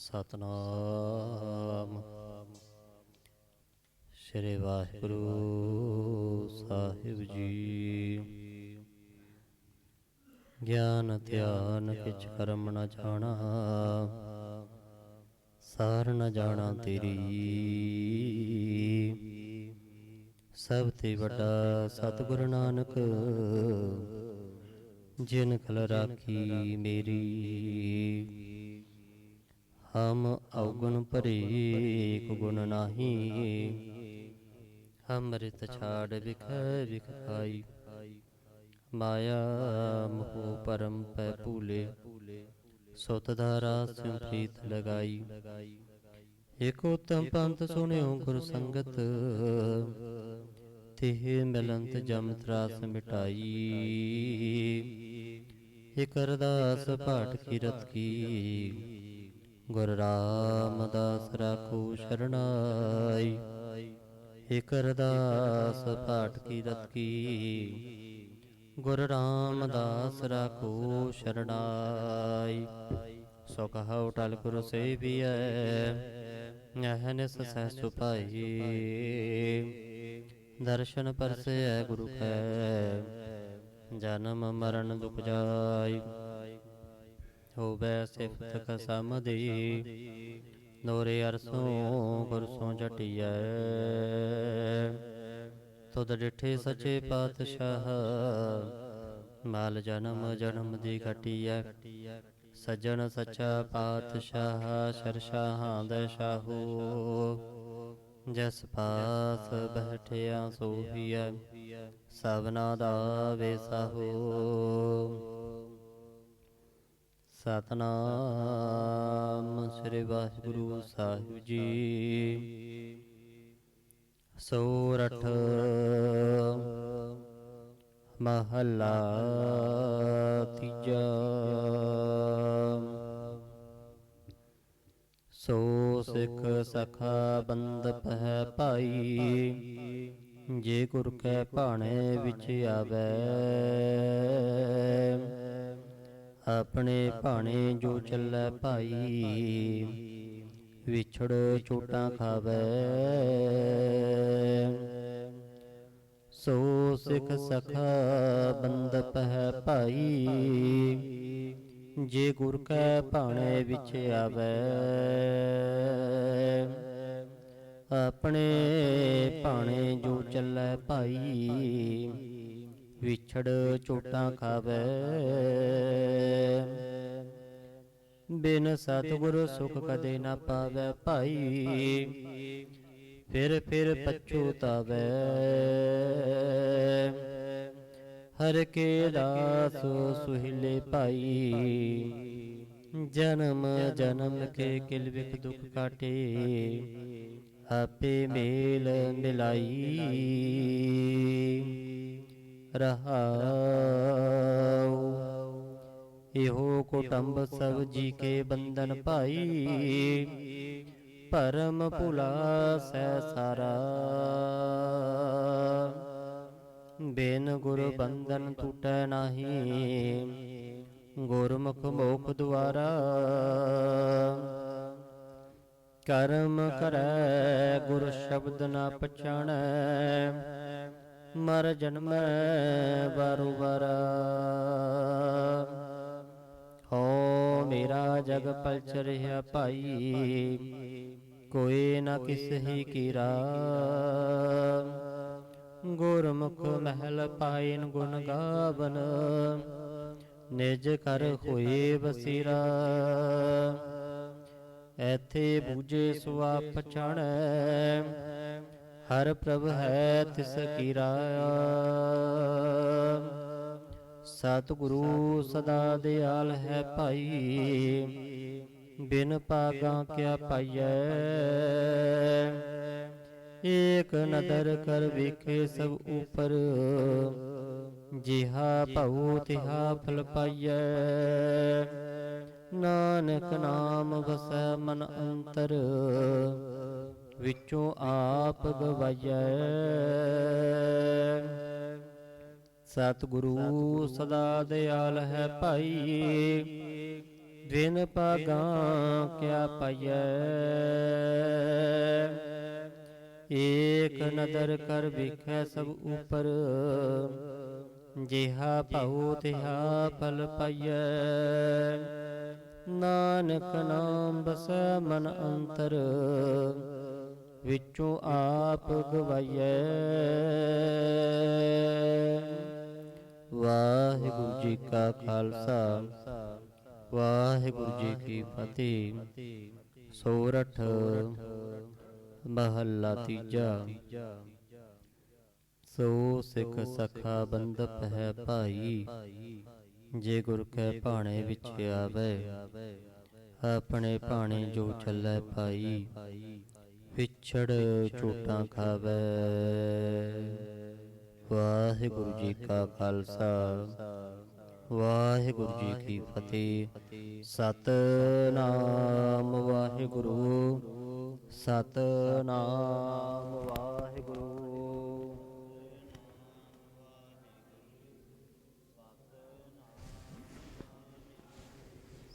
ਸਤਨਾਮ। ਸ੍ਰੀ ਵਾਹਿਗੁਰੂ ਸਾਹਿਬ ਜੀ। ਗਿਆਨ, ਧਿਆਨ ਕਿਛ ਕਰਮ ਨਾ ਜਾਣਾ। ਸਾਰ ਨਾ ਜਾਣਾ ਤੇਰੀ। ਸਭ ਤੇ ਵੱਡਾ ਸਤਿਗੁਰ ਨਾਨਕ, ਜਿਨ ਕਲ ਰਾਖੀ ਮੇਰੀ। ਹਮ ਔਗਣ ਭਰੇ ਕੋ ਗੁਣ ਨਾਹੀ। ਅੰਮ੍ਰਿਤ ਛਾੜ ਵਿਖੈ ਵਿਖਾਈ ਮਾਇਆ ਮੋਹ ਪਰਮ ਪੈ ਭੂਲੇ। ਸੁਤ ਧਾਰਾ ਸਿਉ ਪ੍ਰੀਤ ਲਗਾਈ। ਇਕ ਉਤਮ ਪੰਥ ਸੁਣਿਓ ਗੁਰ ਸੰਗਤ। ਤਿਹ ਮਿਲੰਤ ਜਮ ਤਰਾਸ ਮਿਟਾਈ। ਇਕ ਅਰਦਾਸ ਪਾਠ ਕੀਰਤ ਕੀ। ਗੁਰ ਰਾਮਦਾਸ ਰਾਖੂ ਸ਼ਰਣਾਈ। ਇਕ ਅਰਦਾਸ ਪਾਠ ਕੀਰਤ ਕੀ। ਗੁਰ ਰਾਮਦਾਸ ਰਾਖੂ ਸ਼ਰਣਾਈ। ਸੋ ਕਹਉ ਟਲ ਗੁਰ ਸੇਵੀਐ ਅਹਨਿਸ ਸਹਿ ਸੁਪਾਈ ਦਰਸ਼ਨ ਪਰਸੇ ਗੁਰੂ ਕੈ, ਜਨਮ ਮਰਨ ਦੁਖ ਜਾਈ। ਹੋਵੇ ਸਿਫਤ ਕਸਮ ਨੋਰੇ ਅਰਸੋਂ ਗੁਰਸੋਂ ਜਟਿਐ। ਤੁਧ ਡਿਠੇ ਸੱਚੇ ਪਾਤਸ਼ਾਹ, ਮਾਲ ਜਨਮ ਜਨਮ ਦੀ ਘਟਿਐ। ਸੱਜਣ ਸੱਚਾ ਪਾਤਸ਼ਾਹ, ਸ਼ਰਸ਼ਾਹਾਂ ਦੇ ਸ਼ਾਹੂ। ਜਿਸ ਪਾਸ ਬੈਠਿਆ ਸੋਹੀਐ, ਸਭਨਾ ਦਾ ਵੇਸਾਹੂ ਸਤਨਾਮ ਸ੍ਰੀ ਵਾਹਿਗੁਰੂ ਸਾਹਿਬ ਜੀ। ਸੋਰਠ ਮਹੱਲਾ ਤੀਜਾ। ਸੋ ਸਿੱਖ ਸਖਾ ਬੰਦ ਪਹਿ ਭਾਈ, ਜੇ ਗੁਰ ਕੈ ਭਾਣੇ ਵਿੱਚ ਆਵੇ। ਆਪਣੇ ਭਾਣੇ ਜੋ ਚੱਲੈ ਭਾਈ, ਵਿਛੜ ਚੋਟਾਂ ਖਾਵੇ। ਸੋ ਸਿੱਖ ਸਖਾ ਬੰਦ ਪਹਿ ਭਾਈ, ਜੇ ਗੁਰ ਕੈ ਭਾਣੇ ਵਿੱਚ ਆਵੇ। ਆਪਣੇ ਭਾਣੇ ਜੋ ਚੱਲੈ ਭਾਈ ਵਿਛੜ ਚੋਟਾਂ ਖਾਵੇ। ਬਿਨ ਸਤਿਗੁਰ ਸੁਖ ਕਦੇ ਨਾ ਪਾਵੇ ਭਾਈ। ਫਿਰ ਫਿਰ ਪਛੂਤਾਵੇ ਹਰ ਕੇ ਦਾਸ ਸੁਹਿਲੇ ਭਾਈ। ਜਨਮ ਜਨਮ ਕੇ ਕਿਲ ਵਿਖ ਦੁਖ ਕਾਟੇ। ਆਪੇ ਮੇਲ ਮਿਲਾਈ। ਰਹਾਉ। ਇਹੋ ਕੁਟੰਬ ਸਭ ਜੀ ਕੇ ਬੰਧਨ ਭਾਈ। ਪਰਮ ਭੁਲਾ ਸੈ ਸਾਰਾ। ਬਿਨ ਗੁਰ ਬੰਧਨ ਟੁਟੈ ਨਾਹੀ। ਗੁਰਮੁਖ ਮੋਖ ਦੁਆਰਾ। ਕਰਮ ਕਰੈ, ਗੁਰ ਸ਼ਬਦ ਨਾ ਪਛਾਣੈ। ਮਰ ਜਨਮੈ ਬਾਰੂ ਬਾਰਾ ਹੋ ਮੇਰਾ ਜਗ ਪਲਚ ਰਿਹਾ ਭਾਈ, ਕੋਈ ਨਾ ਕਿਸ ਹੀ ਕੀਰਾ। ਗੁਰਮੁਖ ਮਹਿਲ ਪਾਇਨ ਗੁਣ ਗਾਵਨ, ਨਿਜ ਕਰ ਹੋਏ ਵਸੀਰਾ। ਐਥੇ ਬੂਝੇ ਸੁਆ ਪਛਾਣੈ ਹਰ ਪ੍ਰਭ ਹੈ ਤਿਸ ਕੀ ਰਾਇਆ ਸਤਿਗੁਰੂ ਸਦਾ ਦਿਆਲ ਹੈ ਭਾਈ। ਬਿਨ ਪਾਗਾਂ ਕਿਆ ਪਾਈਐ। ਏਕ ਨਦਰ ਕਰ ਵੇਖੇ ਸਭ ਉਪਰ। ਜਿਹਾ ਭਉ ਤਿਹਾ ਫਲ ਪਾਈਐ। ਨਾਨਕ ਨਾਮ ਵਸੈ ਮਨ ਅੰਤਰ। ਵਿੱਚੋਂ ਆਪ ਗਵਾਈਐ ਸਤਿਗੁਰੂ ਸਦਾ ਦਿਆਲ ਹੈ ਭਾਈ। ਬਿਨ ਪਾਗਾਂ ਕਿਆ ਪਾਈਐ। ਏਕ ਨਦਰ ਕਰ ਵੇਖੈ ਸਭ ਉਪਰ। ਜਿਹਾ ਭਾਉ, ਤਿਹਾ ਫਲ ਪਾਈਐ। ਨਾਨਕ ਨਾਮ ਬਸੈ ਮਨ ਅੰਤਰ। ਵਿੱਚੋਂ ਆਪ ਗਵਾਈਐ। ਵਾਹਿਗੁਰੂ ਜੀ ਕਾ ਖਾਲਸਾ, ਵਾਹਿਗੁਰੂ ਜੀ ਕੀ ਫਤਿਹ। ਸੋਰਠ ਮਹੱਲਾ ਤੀਜਾ। ਸੋ ਸਿੱਖ ਸਖਾ ਬੰਦਪ ਹੈ ਭਾਈ, ਜੇ ਗੁਰ ਕੈ ਭਾਣੇ ਵਿੱਚ ਆਵੇ, ਆਪਣੇ ਭਾਣੇ ਜੋ ਚੱਲੈ ਭਾਈ। ਵਿਛੜ ਝੂਟਾਂ ਖਾਵੇ। ਵਾਹਿਗੁਰੂ ਜੀ ਕਾ ਖਾਲਸਾ। ਵਾਹਿਗੁਰੂ ਜੀ ਕੀ ਫਤਿਹ। ਸਤਨਾਮ ਵਾਹਿਗੁਰੂ। ਸਤਨਾਮ ਵਾਹਿਗੁਰੂ।